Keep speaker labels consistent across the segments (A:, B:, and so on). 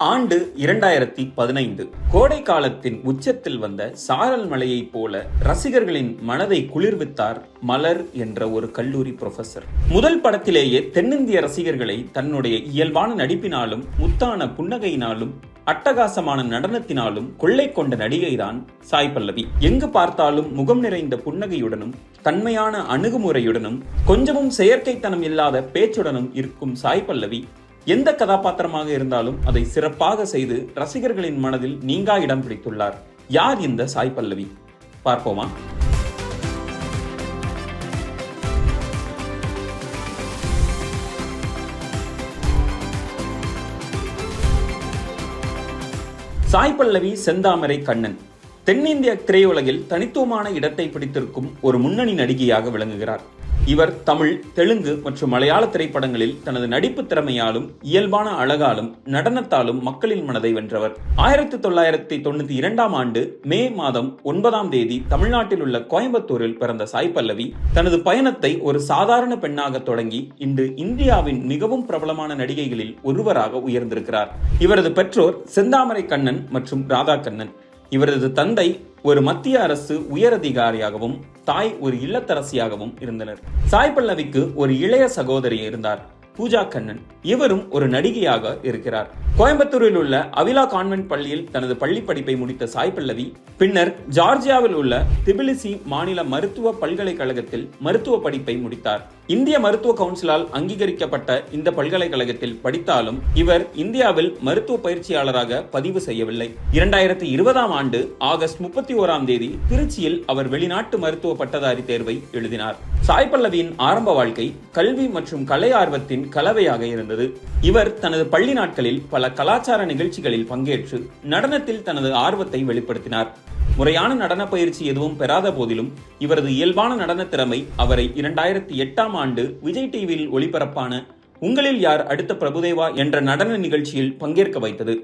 A: ஆண்டு இரண்டாயிரத்தி பதினைந்து கோடை காலத்தின் உச்சத்தில் வந்த சாரல் மலையைப் போல ரசிகர்களின் மனதை குளிர்வித்தார் மலர் என்ற ஒரு கல்லூரி புரொஃபசர் முதல் படத்திலேயே தென்னிந்திய ரசிகர்களை தன்னுடைய இயல்பான நடிப்பினாலும் முத்தான புன்னகையினாலும் அட்டகாசமான நடனத்தினாலும் கொள்ளை கொண்ட நடிகைதான் சாய் பல்லவி. எங்கு பார்த்தாலும் முகம் நிறைந்த புன்னகையுடனும் தன்மையான அணுகுமுறையுடனும் கொஞ்சமும் செயற்கைத்தனம் இல்லாத பேச்சுடனும் இருக்கும் சாய் பல்லவி எந்த கதாபாத்திரமாக இருந்தாலும் அதை சிறப்பாக செய்து ரசிகர்களின் மனதில் நீங்கா இடம் பிடித்துள்ளார். யார் இந்த சாய் பல்லவி? பார்ப்போமா? சாய் பல்லவி செந்தாமரை கண்ணன். தென்னிந்திய திரையுலகில் தனித்துவமான இடத்தை பிடித்திருக்கும் ஒரு முன்னணி நடிகையாக விளங்குகிறார். இவர் தமிழ் தெலுங்கு மற்றும் மலையாள திரைப்படங்களில் தனது நடிப்பு திறமையாலும் இயல்பான அழகாலும் நடனத்தாலும் மக்களின் மனதை வென்றவர். ஆயிரத்தி தொள்ளாயிரத்தி தொண்ணூத்தி இரண்டாம் ஆண்டு மே மாதம் ஒன்பதாம் தேதி தமிழ்நாட்டில் உள்ள கோயம்புத்தூரில் பிறந்த சாய் பல்லவி தனது பயணத்தை ஒரு சாதாரண பெண்ணாக தொடங்கி இன்று இந்தியாவின் மிகவும் பிரபலமான நடிகைகளில் ஒருவராக உயர்ந்திருக்கிறார். இவரது பெற்றோர் செந்தாமரை கண்ணன் மற்றும் ராதா கண்ணன் இவரது தந்தை ஒரு மத்திய அரசு உயரதிகாரியாகவும் தாய் ஒரு இல்லத்தரசியாகவும் இருந்தனர். சாய் பல்லவிக்கு ஒரு இளைய சகோதரி இருந்தார். பூஜா கண்ணன். இவரும் ஒரு நடிகையாக இருக்கிறார். கோயம்புத்தூரில் உள்ள அவிலா கான்வென்ட் பள்ளியில் தனது பள்ளி படிப்பை முடித்த சாய் பல்லவி பின்னர் ஜார்ஜியாவில் உள்ள திபிலிசி மாநில மருத்துவ பல்கலைக்கழகத்தில் மருத்துவ படிப்பை முடித்தார். இந்திய மருத்துவ கவுன்சிலால் அங்கீகரிக்கப்பட்ட இந்த பல்கலைக்கழகத்தில் படித்தாலும் இவர் இந்தியாவில் மருத்துவ பயிற்சியாளராக பதிவு செய்யவில்லை. இரண்டாயிரத்தி இருபதாம் ஆண்டு ஆகஸ்ட் முப்பத்தி ஓராம் தேதி திருச்சியில் அவர் வெளிநாட்டு மருத்துவ பட்டதாரி தேர்வை எழுதினார். சாய் பல்லவியின் ஆரம்ப வாழ்க்கை கல்வி மற்றும் கலை ஆர்வத்தின் கலவையாக இருந்தது. இவர் தனது பள்ளி நாட்களில் பல கலாச்சார நிகழ்ச்சிகளில் பங்கேற்று நடனத்தில் தனது ஆர்வத்தை வெளிப்படுத்தினார். முறையான நடன பயிற்சி எதுவும் பெறாத போதிலும் இவரது இயல்பான நடன திறமை அவரை இரண்டாயிரத்தி எட்டாம் ஆண்டு விஜய் டிவியில் ஒளிபரப்பான உங்களில் யார் அடுத்த பிரபுதேவா என்ற நடன நிகழ்ச்சியில் பங்கேற்க வைத்தது.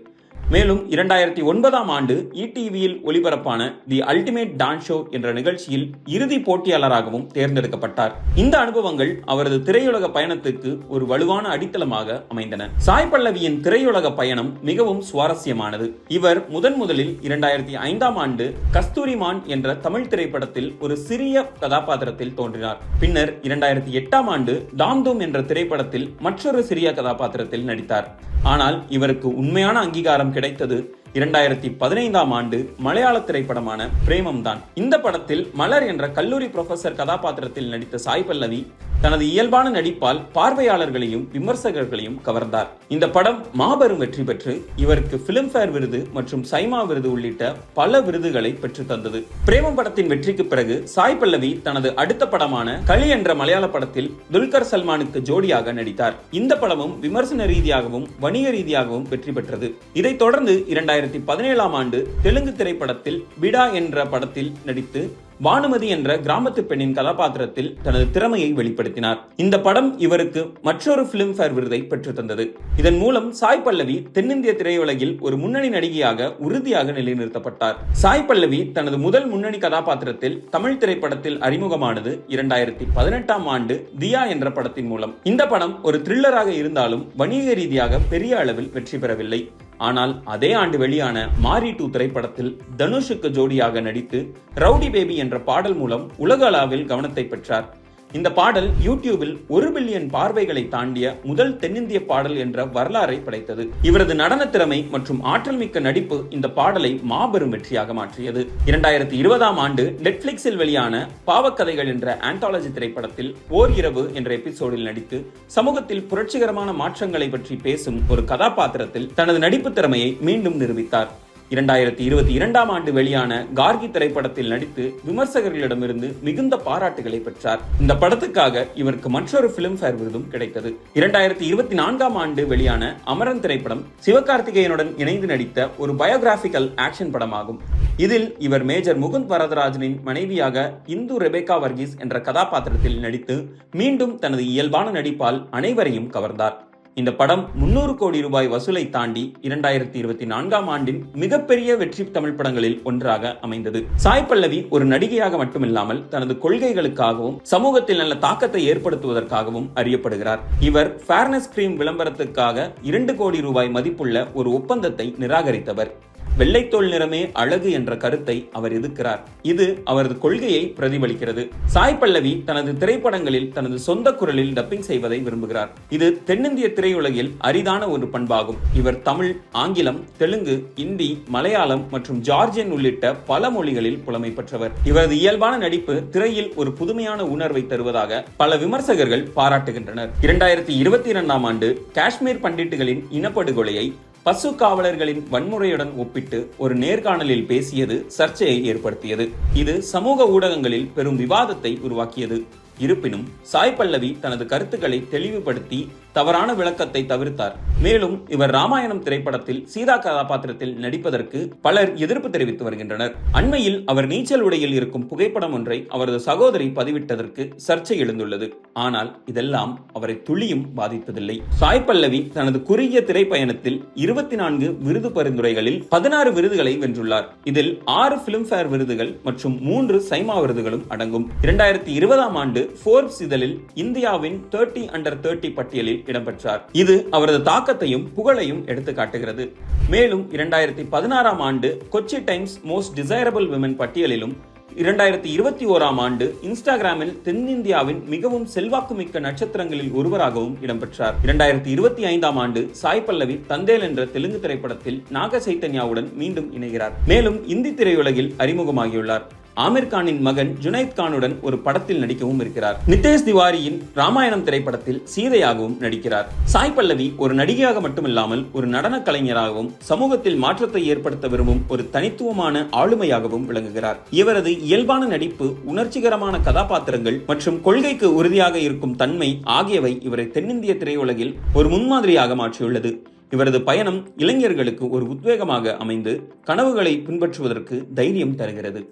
A: மேலும் இரண்டாயிரத்தி ஒன்பதாம் ஆண்டு இடிவியில் ஒளிபரப்பான தி அல்டிமேட் டான்ஸ் ஷோ என்ற நிகழ்ச்சியில் இறுதி போட்டியாளராகவும் தேர்ந்தெடுக்கப்பட்டார். இந்த அனுபவங்கள் அவரது திரையுலக பயணத்துக்கு ஒரு வலுவான அடித்தளமாக அமைந்தன. சாய் பல்லவியின் திரையுலக பயணம் மிகவும் சுவாரஸ்யமானது. இவர் முதன் முதலில் இரண்டாயிரத்தி ஐந்தாம் ஆண்டு கஸ்தூரிமான் என்ற தமிழ் திரைப்படத்தில் ஒரு சிறிய கதாபாத்திரத்தில் தோன்றினார். பின்னர் இரண்டாயிரத்தி எட்டாம் ஆண்டு டாம் என்ற திரைப்படத்தில் மற்றொரு சிறிய கதாபாத்திரத்தில் நடித்தார். ஆனால் இவருக்கு உண்மையான அங்கீகாரம் கிடைத்தது இரண்டாயிரத்தி பதினைந்தாம் ஆண்டு மலையாள திரைப்படமான பிரேமம் தான் இந்த படத்தில் மலர் என்ற கல்லூரி புரொஃபசர் கதாபாத்திரத்தில் நடித்த சாய் பல்லவி தனது இயல்பான நடிப்பால் பார்வையாளர்களையும் விமர்சகர்களையும் கவர்ந்தார். இந்த படம் மாபெரும் வெற்றி பெற்று இவருக்கு பிலிம்பேர் விருது மற்றும் சைமா விருது உள்ளிட்ட பல விருதுகளை பெற்று தந்தது. பிரேமம் படத்தின் வெற்றிக்கு பிறகு சாய் பல்லவி தனது அடுத்த படமான களி என்ற மலையாள படத்தில் துல்கர் சல்மானுக்கு ஜோடியாக நடித்தார். இந்த படமும் விமர்சன ரீதியாகவும் வணிக ரீதியாகவும் வெற்றி பெற்றது. இதைத் தொடர்ந்து இரண்டாயிரத்தி பதினேழாம் ஆண்டு தெலுங்கு திரைப்படத்தில் பிடா என்ற படத்தில் நடித்து பானுமதி என்ற கிராமத்து பெண்ணின் கதாபாத்திரத்தில் தனது திறமையை வெளிப்படுத்தினார். இந்த படம் இவருக்கு மற்றொரு பிலிம்பேர் விருதை பெற்றுத்தந்தது இதன் மூலம் சாய் பல்லவி தென்னிந்திய திரையுலகில் ஒரு முன்னணி நடிகையாக உறுதியாக நிலைநிறுத்தப்பட்டார். சாய் பல்லவி தனது முதல் முன்னணி கதாபாத்திரத்தில் தமிழ் திரைப்படத்தில் அறிமுகமானது இரண்டாயிரத்தி பதினெட்டாம் ஆண்டு தியா என்ற படத்தின் மூலம். இந்த படம் ஒரு த்ரில்லராக இருந்தாலும் வணிக ரீதியாக பெரிய அளவில் வெற்றி பெறவில்லை. ஆனால் அதே ஆண்டு வெளியான மாரி டூ திரைப்படத்தில் தனுஷுக்கு ஜோடியாக நடித்து ரவுடி பேபி என்ற பாடல் மூலம் உலக அளவில் கவனத்தை பெற்றார். இந்த பாடல் யூடியூபில் ஒரு பில்லியன் பார்வைகளை தாண்டிய முதல் தென்னிந்திய பாடல் என்ற வரலாறை படைத்தது. இவரது நடன திறமை மற்றும் ஆற்றல் மிக்க நடிப்பு இந்த பாடலை மாபெரும் வெற்றியாக மாற்றியது. இரண்டாயிரத்தி இருபதாம் ஆண்டு நெட்ஃபிளிக்ஸில் வெளியான பாவக்கதைகள் என்ற ஆந்தாலஜி திரைப்படத்தில் ஓர் இரவு என்ற எபிசோடில் நடித்து சமூகத்தில் புரட்சிகரமான மாற்றங்களை பற்றி பேசும் ஒரு கதாபாத்திரத்தில் தனது நடிப்பு திறமையை மீண்டும் நிரூபித்தார். இரண்டாயிரத்தி இருபத்தி இரண்டாம் ஆண்டு வெளியான கார்கி திரைப்படத்தில் நடித்து விமர்சகர்களிடமிருந்து மிகுந்த பாராட்டுகளை பெற்றார். இந்த படத்துக்காக இவருக்கு மற்றொரு பிலிம்பேர் விருதும் கிடைத்தது. இரண்டாயிரத்தி இருபத்தி நான்காம் ஆண்டு வெளியான அமரன் திரைப்படம் சிவகார்த்திகேயனுடன் இணைந்து நடித்த ஒரு பயோகிராபிக்கல் ஆக்ஷன் படமாகும். இதில் இவர் மேஜர் முகுந்த் வரதராஜனின் மனைவியாக இந்து ரெபேகா வர்கீஸ் என்ற கதாபாத்திரத்தில் நடித்து மீண்டும் தனது இயல்பான நடிப்பால் அனைவரையும் கவர்ந்தார். இந்த படம் முன்னூறு கோடி ரூபாய் வசூலை தாண்டி இரண்டாயிரத்தி இருபத்தி நான்காம் ஆண்டின் மிகப்பெரிய வெற்றி தமிழ் படங்களில் ஒன்றாக அமைந்தது. சாய் பல்லவி ஒரு நடிகையாக மட்டுமில்லாமல் தனது கொள்கைகளுக்காகவும் சமூகத்தில் நல்ல தாக்கத்தை ஏற்படுத்துவதற்காகவும் அறியப்படுகிறார். இவர் ஃபேர்னஸ் கிரீம் விளம்பரத்துக்காக இரண்டு கோடி ரூபாய் மதிப்புள்ள ஒரு ஒப்பந்தத்தை நிராகரித்தவர். வெள்ளைத்தோல் நிறமே அழகு என்ற கருத்தை அவர் எதிர்க்கிறார். இது அவரது கொள்கையை பிரதிபலிக்கிறது. சாய் பல்லவி தனது திரைப்படங்களில் தனது சொந்த குரலில் டப்பிங் செய்வதை விரும்புகிறார். இது தென்னிந்திய திரையுலகில் அரிதான ஒரு பண்பாகும். இவர் தமிழ் ஆங்கிலம் தெலுங்கு இந்தி மலையாளம் மற்றும் ஜார்ஜியன் உள்ளிட்ட பல மொழிகளில் புலமை பெற்றவர். இவரது இயல்பான நடிப்பு திரையில் ஒரு புதுமையான உணர்வை தருவதாக பல விமர்சகர்கள் பாராட்டுகின்றனர். இரண்டாயிரத்தி இருபத்தி இரண்டாம் ஆண்டு காஷ்மீர் பண்டிட்டுகளின் இனப்படுகொலையை பசு காவலர்களின் வன்முறையுடன் ஒப்பிட்டு ஒரு நேர்காணலில் பேசியது சர்ச்சையை ஏற்படுத்தியது. இது சமூக ஊடகங்களில் பெரும் விவாதத்தை உருவாக்கியது. இருப்பினும் சாய் பல்லவி தனது கருத்துக்களை தெளிவுபடுத்தி தவறான விளக்கத்தை தவிர்த்தார். மேலும் இவர் ராமாயணம் திரைப்படத்தில் சீதா கதாபாத்திரத்தில் நடிப்பதற்கு பலர் எதிர்ப்பு தெரிவித்து வருகின்றனர். அண்மையில் அவர் நீச்சல் உடையில் இருக்கும் புகைப்படம் ஒன்றை அவரது சகோதரி பதிவிட்டதற்கு சர்ச்சை எழுந்துள்ளது. ஆனால் இதெல்லாம் அவரை துளியும் பாதித்ததில்லை. சாய் பல்லவி தனது குறுகிய திரைப்பயணத்தில் இருபத்தி நான்கு விருது பரிந்துரைகளில் பதினாறு விருதுகளை வென்றுள்ளார். இதில் ஆறு பிலிம்பேர் விருதுகள் மற்றும் மூன்று சைமா விருதுகளும் அடங்கும். இரண்டாயிரத்தி இருபதாம் ஆண்டு போர்ப்ஸ் இதழில் இந்தியாவின் தேர்ட்டி அண்டர் தேர்ட்டி பட்டியலில் இடம்பெற்றார். இது அவரது தாக்கத்தையும் புகழையும் எடுத்து காட்டுகிறது. மேலும் இரண்டாயிரத்தி பதினாறாம் ஆண்டு Kochi Times most desirable women பட்டியலிலும் இரண்டாயிரத்தி இருபத்தி ஓராம் ஆண்டு இன்ஸ்டாகிராமில் தென்னிந்தியாவின் மிகவும் செல்வாக்குமிக்க நட்சத்திரங்களில் ஒருவராகவும் இடம்பெற்றார். இரண்டாயிரத்தி இருபத்தி ஐந்தாம் ஆண்டு சாய் பல்லவி தந்தேல் என்ற தெலுங்கு திரைப்படத்தில் நாக சைத்தன்யாவுடன் மீண்டும் இணைகிறார். மேலும் இந்தி திரையுலகில் அறிமுகமாகியுள்ளார். ஆமீர் கானின் மகன் ஜுனைத் கானுடன் ஒரு படத்தில் நடிக்கவும் இருக்கிறார். நிதேஷ் திவாரியின் ராமாயணம் திரைப்படத்தில் சீதையாகவும் நடிக்கிறார். சாய் பல்லவி ஒரு நடிகையாக மட்டுமில்லாமல் ஒரு நடன கலைஞராகவும் சமூகத்தில் மாற்றத்தை ஏற்படுத்த விரும்பும் ஒரு தனித்துவமான ஆளுமையாகவும் விளங்குகிறார். இவரது இயல்பான நடிப்பு உணர்ச்சிகரமான கதாபாத்திரங்கள் மற்றும் கொள்கைக்கு உறுதியாக இருக்கும் தன்மை ஆகியவை இவரை தென்னிந்திய திரையுலகில் ஒரு முன்மாதிரியாக மாற்றியுள்ளது. இவரது பயணம் இளைஞர்களுக்கு ஒரு உத்வேகமாக அமைந்து கனவுகளை பின்பற்றுவதற்கு தைரியம் தருகிறது.